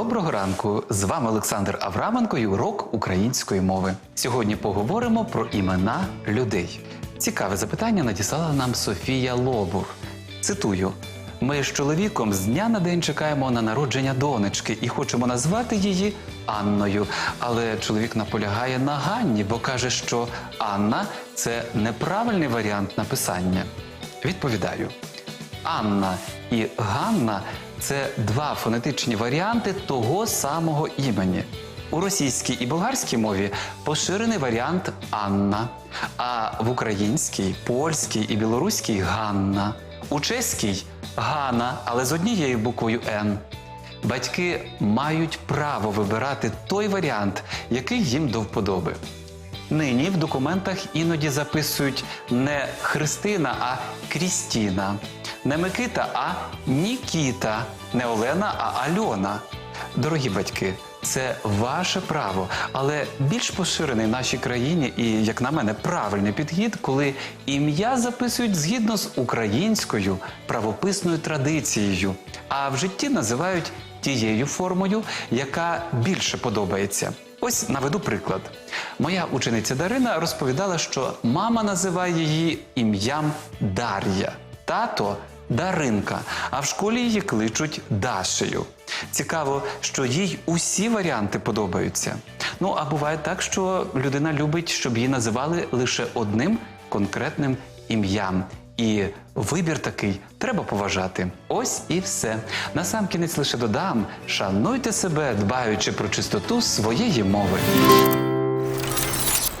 Доброго ранку! З вами Олександр Авраменко і урок української мови. Сьогодні поговоримо про імена людей. Цікаве запитання надіслала нам Софія Лобур. Цитую: ми з чоловіком з дня на день чекаємо на народження донечки і хочемо назвати її Анною. Але чоловік наполягає на Ганні, бо каже, що Анна це неправильний варіант написання. Відповідаю. Анна і Ганна це два фонетичні варіанти того самого імені. У російській і болгарській мові поширений варіант Анна, а в українській, польській і білоруській Ганна, у чеській Гана, але з однією буквою Н. Батьки мають право вибирати той варіант, який їм до вподоби. Нині в документах іноді записують не Христина, а Крістіна, не Микита, а Нікіта, не Олена, а Альона. Дорогі батьки, це ваше право, але більш поширений в нашій країні і, як на мене, правильний підхід, коли ім'я записують згідно з українською правописною традицією, а в житті називають тією формою, яка більше подобається. Ось наведу приклад. Моя учениця Дарина розповідала, що мама називає її ім'ям Дар'я, тато Даринка, а в школі її кличуть Дашею. Цікаво, що їй усі варіанти подобаються. Ну а буває так, що людина любить, щоб її називали лише одним конкретним ім'ям. І вибір такий треба поважати. Ось і все. Насамкінець лише додам: шануйте себе, дбаючи про чистоту своєї мови.